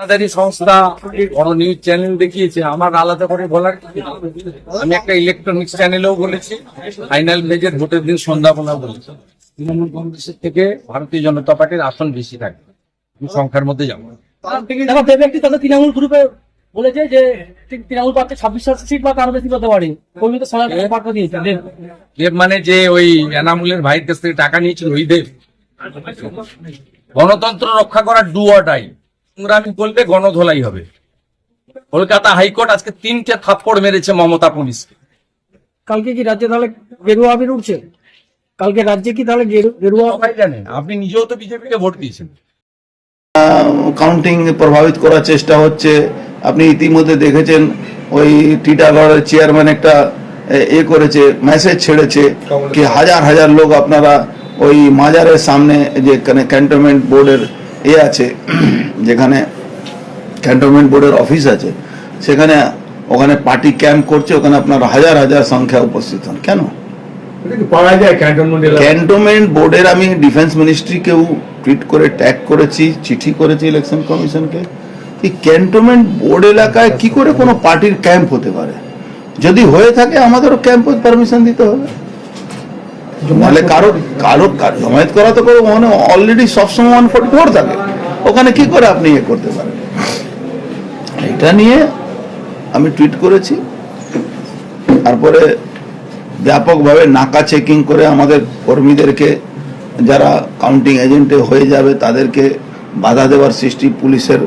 আপনাদেরই সংস্থা বড় নিউজ চ্যানেল দেখিয়েছে আমার আলাদা করে বলার আমি একটা ইলেকট্রনিক্স চ্যানেলেও বলেছি ফাইনাল পেজের ভোটের দিন সন্ধ্যাবেলা বলেছি। তৃণমূল কংগ্রেসের থেকে ভারতীয় জনতা পার্টির আসন বেশি থাকে সংখ্যার মধ্যে যাব। তৃণমূল গ্রুপে বলেছে যে তৃণমূল পার্টি ছাব্বিশ সিট বা তার বেশি পেতে পারে। দেব। দেব মানে যে ওই এনামুলের ভাইয়ের কাছ থেকে টাকা নিয়েছিল ওই দেব। গণতন্ত্র রক্ষা করার ডু অটাই সংগ্রামী বলবে গণধোলাই হবে। কলকাতা হাইকোর্ট আজকে তিনটে থাপ্পড় মেরেছে মমতা পুলিশকে। কালকে কি রাজ্যে তাহলে গেরুয়া আবির উঠছে? কালকে রাজ্যে কি তাহলে গেরু- গেরুয়া জানেন আপনি নিজেও তো বিজেপি বিজেপিকে ভোট দিয়েছেন। কাউন্টিং প্রভাবিত করার চেষ্টা হচ্ছে। আপনি ইতিমধ্যে দেখেছেন ওই টিটাগড়ের চেয়ারম্যান একটা এ- এ করেছে মেসেজ ছেড়েছে কি হাজার হাজার লোক আপনারা ওই মাজারের সামনে যে ক্যান্টনমেন্ট বোর্ডের এ আছে। যেখানে ক্যান্টনমেন্ট বোর্ডের অফিস আছে সেখানে ওখানে পার্টি ক্যাম্প করছে ওখানে আপনার হাজার হাজার সংখ্যা উপস্থিত হন। কেন? ক্যান্টনমেন্ট বোর্ডের আমি ডিফেন্স মিনিস্ট্রিকেও টুইট করে ট্যাগ করেছি চিঠি করেছি ইলেকশন কমিশনকে এই ক্যান্টনমেন্ট বোর্ড এলাকায় কি করে কোনো পার্টির ক্যাম্প হতে পারে? যদি হয়ে থাকে আমাদেরও ক্যাম্প পারমিশন দিতে হবে। নাহলে কারও কারও কারও জমায়েত করা তো কোনো মানে অলরেডি সবসময় ওয়ান ফোর্টি ফোর থাকে। ওখানে কি করে আপনি ইয়ে করতে পারেন? এটা নিয়ে আমি টুইট করেছি। তারপরে ব্যাপকভাবে নাকা চেকিং করে আমাদের কর্মীদেরকে, যারা কাউন্টিং এজেন্টে হয়ে যাবে, তাদেরকে বাধা দেওয়ার সৃষ্টি পুলিশের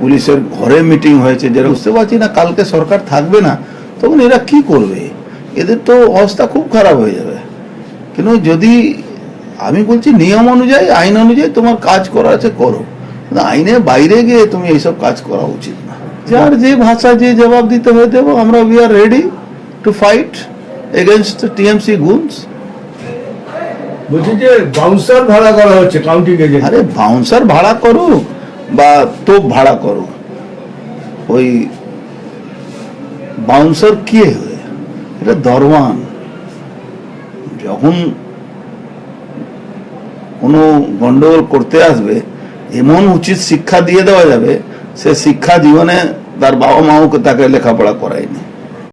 পুলিশের ঘরে মিটিং হয়েছে। যারা বুঝতে পারছি না, কালকে সরকার থাকবে না, তখন এরা কি করবে? এদের তো অবস্থা খুব খারাপ হয়ে যাবে। কিন্তু যদি, আমি বলছি নিয়ম অনুযায়ী, আইন অনুযায়ী তোমার কাজ করা আছে, করো। আইনের বাইরে গিয়ে তুমি এইসব কাজ করা উচিত না। যার যে ভাষা যে জবাব দিতে হয়ে দেবো আমরা we are ready to fight against TMC goons বলছি যে বাউন্সার ভাড়া করা হচ্ছে কাউন্টিং এজেন্ট আরে বাউন্সার ভাড়া করুক বা তোপ ভাড়া করুক ওই বাউন্সার কে হয়ে? এটা দরওয়ান। যখন কোনো গন্ডগোল করতে আসবে এমন উচিত শিক্ষা দিয়ে দেওয়া যাবে, সে শিক্ষা জীবনে তার বাবা মাও তাকে লেখাপড়া করায়নি।